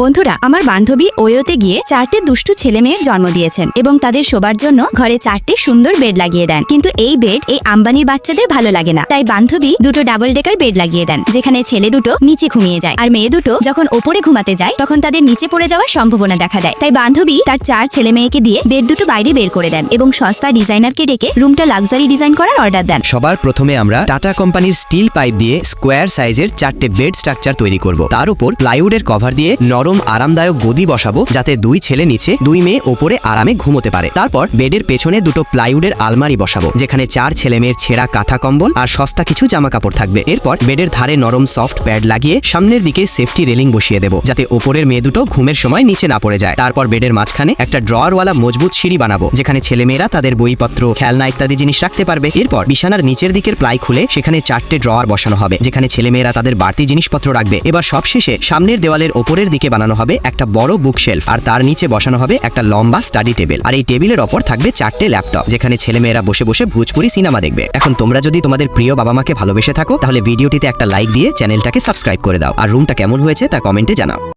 বন্ধুরা, আমার বান্ধবী ওয়োতে গিয়ে চারটে দুষ্টু ছেলে মেয়ের জন্ম দিয়েছেন এবং তাদের শোবার জন্য ঘরে চারটে সুন্দর বেড লাগিয়ে দেন। কিন্তু এই বেড, এই আম্বানির বাচ্চাদের ভালো লাগে না। তাই বান্ধবী দুটো ডাবল ডেকার বেড লাগিয়ে দেন, যেখানে ছেলে দুটো নিচে ঘুমিয়ে যায় আর মেয়ে দুটো যখন ওপরে ঘুমাতে যায়, তখন তাদের নিচে পড়ে যাওয়ার সম্ভাবনা দেখা দেয়। তাই বান্ধবী তার চার ছেলে মেয়েকে দিয়ে বেড দুটো বাইরে বের করে দেন এবং সস্তা ডিজাইনারকে ডেকে রুমটা লাক্সারি ডিজাইন করার অর্ডার দেন। সবার প্রথমে আমরা টাটা কোম্পানির স্টিল পাইপ দিয়ে স্কোয়ার সাইজের চারটে বেড স্ট্রাকচার তৈরি করব। তার উপর প্লাইউডের কভার দিয়ে নরম, আরামদায়ক গদি বসাবো, যাতে দুই ছেলে নিচে, দুই মেয়ে ওপরে আরামে ঘুমোতে পারে। তারপর বেডের পেছনে দুটো প্লাইউডের আলমারি বসাবো, যেখানে চার ছেলে মেয়ের ছেঁড়া কাঁথা কম্বল আর সস্তা কিছু জামা কাপড় থাকবে। এরপর বেডের ধারে নরম সফট প্যাড লাগিয়ে সামনের দিকে সেফটি রেলিং বসিয়ে দেবো, যাতে ওপরের মেয়ে দুটো ঘুমের সময় নিচে না পড়ে যায়। তারপর বেডের মাঝখানে একটা ড্রয়ারওয়ালা মজবুত সিঁড়ি বানাবো, যেখানে ছেলেমেয়েরা তাদের বইপত্র, খেলনা ইত্যাদি জিনিস রাখতে পারবে। এরপর বিছানার নিচের দিকের প্লাই খুলে সেখানে চারটে ড্রয়ার বসানো হবে, যেখানে ছেলেমেয়েরা তাদের বাড়তি জিনিসপত্র রাখবে। এবার সবশেষে সামনের দেওয়ালের ওপরের দিকে বানানো হবে একটা বড় বুক শেলফ আর তার নিচে বসানো হবে একটা লম্বা স্টাডি টেবিল আর এই টেবিলের ওপর থাকবে চারটে ল্যাপটপ যেখানে ছেলেমেয়েরা বসে বসে ভোজপুরি সিনেমা দেখবে। এখন তোমরা যদি তোমাদের প্রিয় বাবা মাকে ভালোবেসে থাকো, তাহলে ভিডিওটিতে একটা লাইক দিয়ে চ্যানেলটাকে সাবস্ক্রাইব করে দাও, আর রুমটা কেমন হয়েছে তা কমেন্টে জানাও।